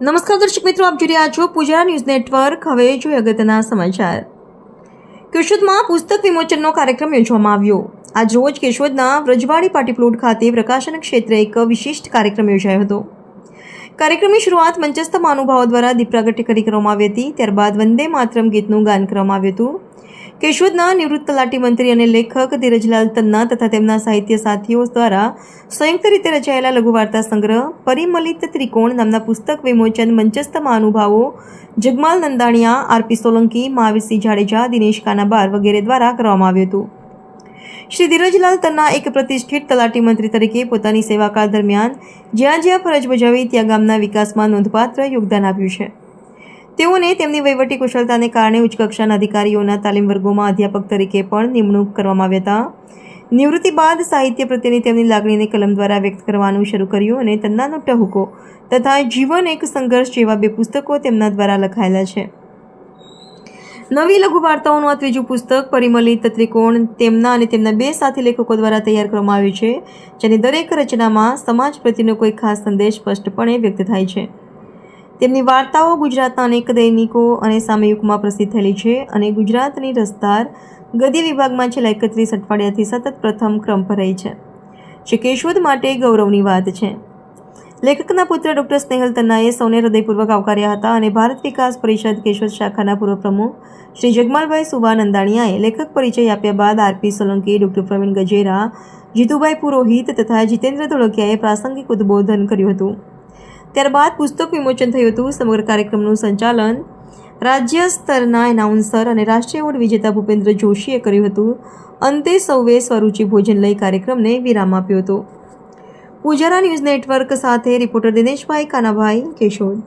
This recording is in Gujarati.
નમસ્કાર દર્શક મિત્રો, આપ જોઈ રહ્યા છો પૂજા ન્યૂઝ નેટવર્ક. હવે જોઈએ અગત્યના સમાચાર. કેશોદમાં પુસ્તક વિમોચનનો કાર્યક્રમ યોજવામાં આવ્યો. આજ રોજ કેશોદના વ્રજવાડી પાર્ટી પ્લોટ ખાતે પ્રકાશન ક્ષેત્રે એક વિશિષ્ટ કાર્યક્રમ યોજાયો હતો. કાર્યક્રમની શરૂઆત મંચસ્થ મહાનુભાવો દ્વારા દીપ પ્રાગટ્ય કરી કરવામાં આવી હતી. ત્યારબાદ વંદે માતરમ ગીતનું ગાન કરવામાં આવ્યું હતું. કેશોદના નિવૃત્ત તલાટી મંત્રી અને લેખક ધીરજલાલ તન્ના તથા તેમના સાહિત્ય સાથીઓ દ્વારા સંયુક્ત રીતે રચાયેલા લઘુવાર્તા સંગ્રહ પરિમલિત ત્રિકોણ નામના પુસ્તક વિમોચન મંચસ્થ મહાનુભાવો જગમાલ નંદાણીયા આરપી સોલંકી, મહાવીરસિંહ જાડેજા, દિનેશ કાનાબાર વગેરે દ્વારા કરવામાં આવ્યું હતું. શ્રી ધીરજલાલ તન્ના એક પ્રતિષ્ઠિત તલાટી મંત્રી તરીકે પોતાની સેવાકાળ દરમિયાન જ્યાં જ્યાં ફરજ બજાવી ત્યાં ગામના વિકાસમાં નોંધપાત્ર યોગદાન આપ્યું છે. તેઓને તેમની વહીવટી કુશળતાને કારણે ઉચ્ચ કક્ષાના અધિકારીઓના તાલીમ વર્ગોમાં અધ્યાપક તરીકે પણ નિમણૂક કરવામાં આવ્યા હતા. નિવૃત્તિ બાદ સાહિત્ય પ્રત્યેની તેમની લાગણીને કલમ દ્વારા વ્યક્ત કરવાનું શરૂ કર્યું અને તન્નાનો ટહુકો તથા જીવન એક સંઘર્ષ જેવા બે પુસ્તકો તેમના દ્વારા લખાયેલા છે. નવી લઘુ વાર્તાઓનું આ ત્રીજું પુસ્તક પરિમલિત ત્રિકોણ તેમના અને તેમના બે સાથી લેખકો દ્વારા તૈયાર કરવામાં આવ્યું છે, જેની દરેક રચનામાં સમાજ પ્રત્યેનો કોઈ ખાસ સંદેશ સ્પષ્ટપણે વ્યક્ત થાય છે. તેમની વાર્તાઓ ગુજરાતના અનેક દૈનિકો અને સામયિકમાં પ્રસિદ્ધ થયેલી છે અને ગુજરાતની રસદાર ગદ્ય વિભાગમાં છેલ્લા એકત્રીસ અઠવાડિયાથી સતત પ્રથમ ક્રમ પર રહી છે. જે કેશોદ માટે ગૌરવની વાત છે. લેખકના પુત્ર ડૉક્ટર સ્નેહલ તન્નાએ સૌને હૃદયપૂર્વક આવકાર્યા હતા અને ભારત વિકાસ પરિષદ કેશોદ શાખાના પૂર્વ પ્રમુખ શ્રી જગમાલભાઈ સુભા નંદાણીયાએ લેખક પરિચય આપ્યા બાદ R P Solanki, doctor Pravin Gajera, Jitubhai Purohit તથા જીતેન્દ્ર ધોળકિયાએ પ્રાસંગિક ઉદ્બોધન કર્યું હતું. ત્યારબાદ પુસ્તક વિમોચન થયું હતું. સમગ્ર કાર્યક્રમનું સંચાલન રાજ્ય સ્તરના એનાઉન્સર અને રાષ્ટ્રીય એવોર્ડ વિજેતા ભૂપેન્દ્ર જોશીએ કર્યું હતું. અંતે સૌએ સ્વરૂચિ ભોજન લઈ કાર્યક્રમને વિરામ આપ્યો હતો. પૂજારા ન્યૂઝ નેટવર્ક સાથે રિપોર્ટર દિનેશભાઈ કાનાભાઈ કેશોદ.